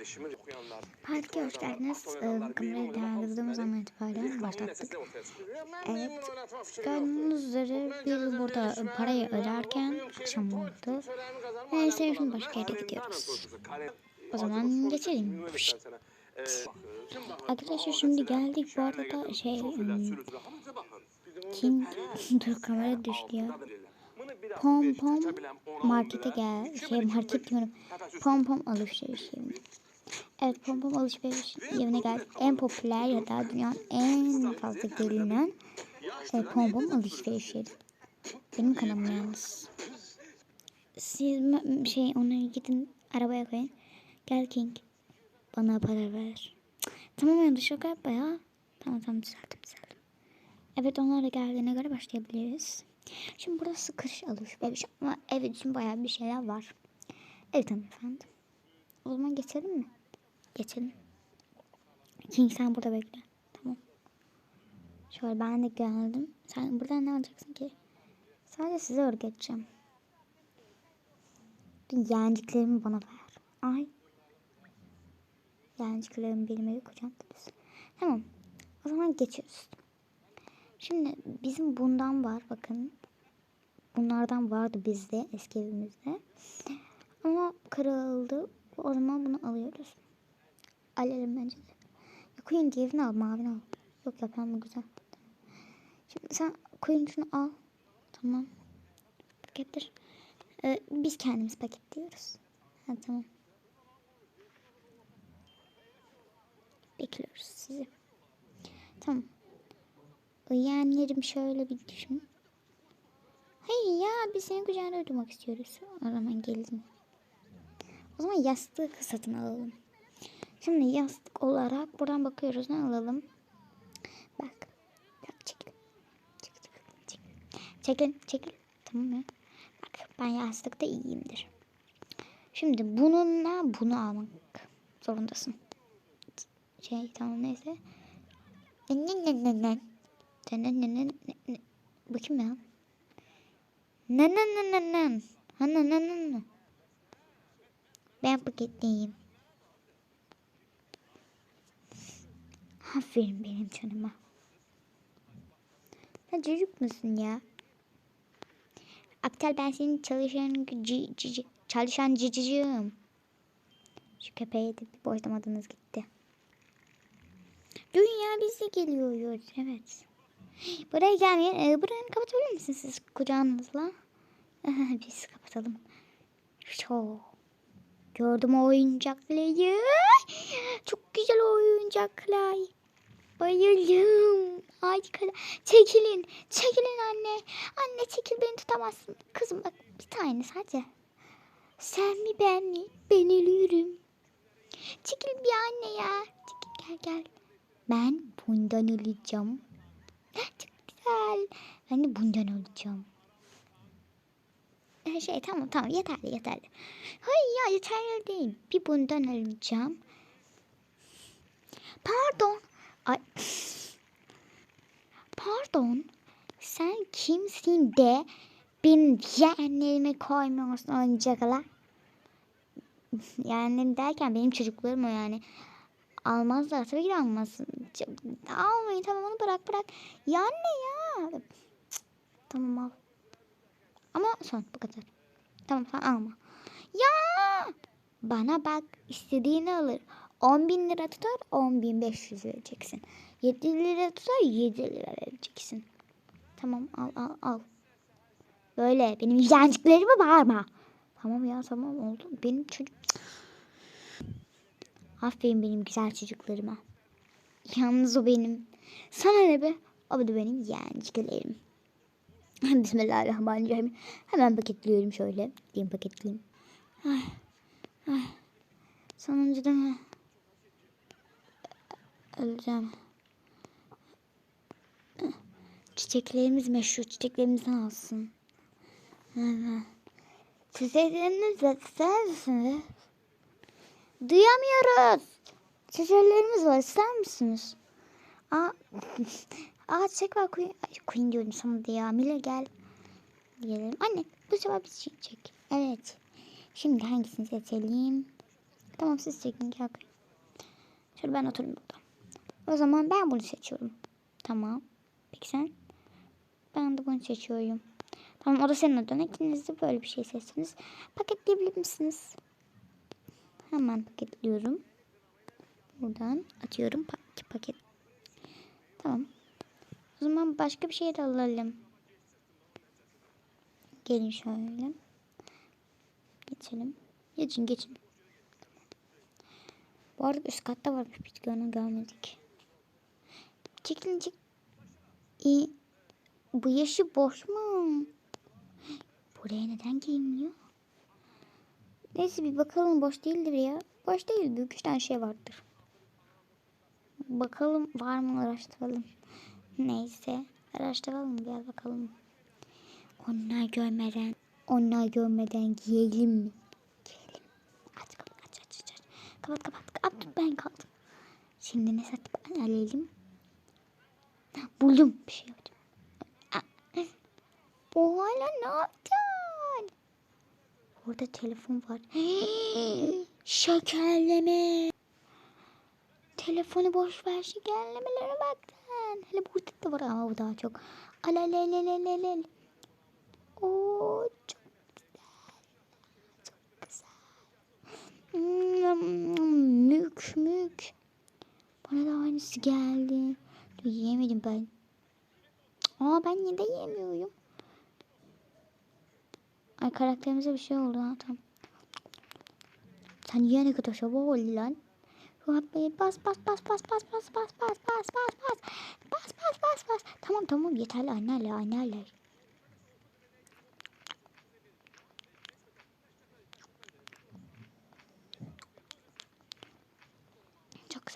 gelişimi okuyanlar. Hoş geldiniz. Ee, kamerayı değerlendirdiğimiz zaman itibaren başlattık. Evet. Gördüğünüz üzere biz burada parayı öderken akşam oldu. Neyse şimdi başka yere gidiyoruz. O zaman geçelim. Şşt. Arkadaşlar şimdi geldik. Bu arada şey... ım, Kim? Dur kamera düştü ya. Pom pom markete gel. Şey market diyorum. Pom pom alışveriş yerine. Evet pom pom alışveriş yerine geldik. En popüler ya da dünyanın en fazla gelinen e, pom pom alışveriş yeri. Benim kanalım yalnız. Siz şey onları gidin arabaya koyun. Gel King. Bana para ver. Tamam ya şaka yapma ya. Tamam tamam düzeldim düzeldim. Evet onlar da geldiğine göre başlayabiliriz. Şimdi burası kış alışveriş ama ev için bayağı bir şeyler var. Evet hanımefendi. O zaman geçelim mi? Geçelim. King sen burada bekle. Tamam. Şöyle ben de geldim. Sen burada ne alacaksın ki? Sadece size öğreteceğim. Yeğenciklerimi bana ver. Ay. Yeğenciklerimi benim eve koyacağım. Tamam. O zaman geçiyoruz. Şimdi bizim bundan var bakın. Bunlardan vardı bizde eski evimizde. Ama kırıldı. O zaman bunu alıyoruz. Alalım bence de. Ya Queen diğerini al mavini al. Yok ya pembe güzel. Şimdi sen Queen şunu al. Tamam. Pakettir. Ee, biz kendimiz paketliyoruz. Ha, tamam. Bekliyoruz sizi. Tamam. Yeğenlerim şöyle bir düşün. Hayır ya biz senin kucağında uyumak istiyoruz. O zaman gelin. O zaman yastığı satın alalım. Şimdi yastık olarak buradan bakıyoruz. Ne alalım? Bak. Bak çekil. Çekil, çekil, çekil. Çekil. Tamam ya. Bak ben yastıkta iyiyimdir. Şimdi bununla bunu almak zorundasın. Şey tamam neyse. Ne ne ne ne ne. Ne ne ne ne. Bakayım ya. Ne ne ne ne ne. Ha ne ne ne. Ben paketleyeyim. Aferin benim canıma. Sen çocuk musun ya? Aptal ben senin çalışan cici, çalışan cicicim. Şu köpeğe de bir boşlamadınız gitti. Dünya bize geliyoruz. Evet. Buraya gelmeyin. Ee, burayı kapatabilir misiniz siz kucağınızla? Biz kapatalım. Çok. Gördüm oyuncakları. Çok güzel oyuncaklar. Bayıldım. Harika. Çekilin. Çekilin anne. Anne çekil beni tutamazsın. Kızım bak bir tane sadece. Sen mi ben mi? Ben ölüyorum. Çekil bir anne ya. Çekil gel gel. Ben bundan öleceğim. Çok güzel. Ben de bundan öleceğim. Her şey tamam tamam yeterli yeterli. Hayır ya yeterli değil. Bir bundan öleceğim. Pardon. Ay. Pardon. Sen kimsin de benim yeğenlerime koymuyorsun oyuncaklar? Yani derken benim çocuklarım o yani. Almazlar tabii ki almasın. Almayın tamam onu bırak bırak. Ya anne ya. Tamam al. Ama son bu kadar. Tamam sen alma. Ya bana bak istediğini alır. 10 bin lira tutar 10 bin 500 vereceksin. 7 lira tutar 7 lira vereceksin. Tamam al al al. Böyle benim yancıklarıma bağırma. Tamam ya tamam oldu. Benim çocuk... Aferin benim güzel çocuklarıma. Yalnız o benim. Sana ne be? O da benim yeğenciklerim. Bismillahirrahmanirrahim. Hemen paketliyorum şöyle. Diyeyim paketleyeyim. Ay, ay. Sonuncu değil mi? Öleceğim. Çiçeklerimiz meşhur. Çiçeklerimizden alsın. Evet. Çiçekleriniz de ister misiniz? Duyamıyoruz. Çiçeklerimiz var. ister misiniz? Aa, aa çiçek var. Queen, Ay, Queen diyorum sana da ya. Gel. Diyelim. Anne bu sefer bir çiçek. Evet. Şimdi hangisini seçelim? Tamam siz çekin. Şöyle ben oturayım burada. O zaman ben bunu seçiyorum. Tamam. Peki sen? Ben de bunu seçiyorum. Tamam o da senin adına. İkiniz de böyle bir şey seçtiniz. Paketleyebilir misiniz? Hemen paketliyorum. Buradan atıyorum pa- paket. Tamam. O zaman başka bir şey de alalım. Gelin şöyle. Geçelim. Geçin geçin. Bu arada üst katta var bir bitki onu görmedik. Çekilin çek. İyi. Bu yaşı boş mu? Buraya neden giyinmiyor? Neyse bir bakalım boş değildir ya. Boş değil büyük üç tane şey vardır. Bakalım var mı araştıralım. Neyse araştıralım gel bakalım. Onlar görmeden, onlar görmeden giyelim mi? Giyelim. Aç kapat aç aç. aç. Kapat kapat. kapat. Ben kaldım. Şimdi ne satıp alalım? Buldum bir şey. Aa, O hala ne yapacaksın? Orada telefon var. Şekerleme. Telefonu boş ver şekerlemelere bak sen. Hele burada da var ama bu daha çok. Alalelelelelel. Oo çok güzel. Çok güzel. Hmm, mük mük. Bana da aynısı geldi. Yiyemedim ben. Aa ben yine de yiyemiyorum. Ay karakterimize bir şey oldu ha tamam. Sen yiyene kadar sabah oldu lan. Bey bas bas bas bas bas bas bas bas bas bas bas bas bas bas bas tamam tamam yeterli anneler anneler.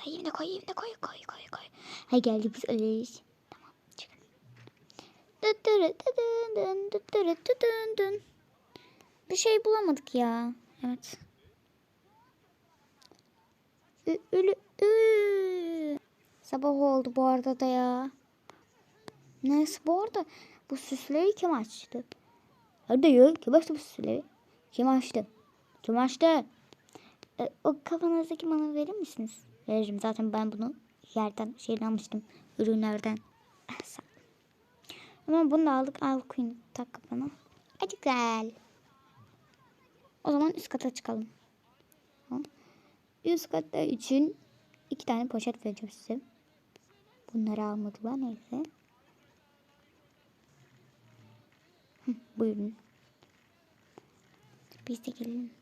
Güzel yerine koy yerine koy koy koy koy. Hay geldi biz alırız. Tamam çık. Bir şey bulamadık ya. Evet. Ölü. Sabah oldu bu arada da ya. Neyse bu arada bu süsleri kim açtı? Hadi ya kim açtı bu süsleri? Kim açtı? Kim açtı? E, o kafanızdaki bana verir misiniz? Veririm zaten ben bunu yerden şeyden almıştım. Ürünlerden. Ama bunu da aldık. Al koyun tak kafana. Hadi gel. O zaman üst kata çıkalım. Üst katta için iki tane poşet vereceğim size. Bunları almadılar neyse. Buyurun. Biz de. Gelin,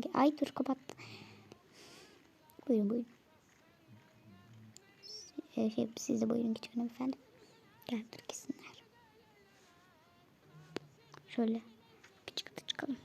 gel- Ay dur kapat. Buyurun buyurun. Ee, Şey, siz de buyurun geçin efendim. Gel dur gitsinler. Şöyle küçük çıkalım.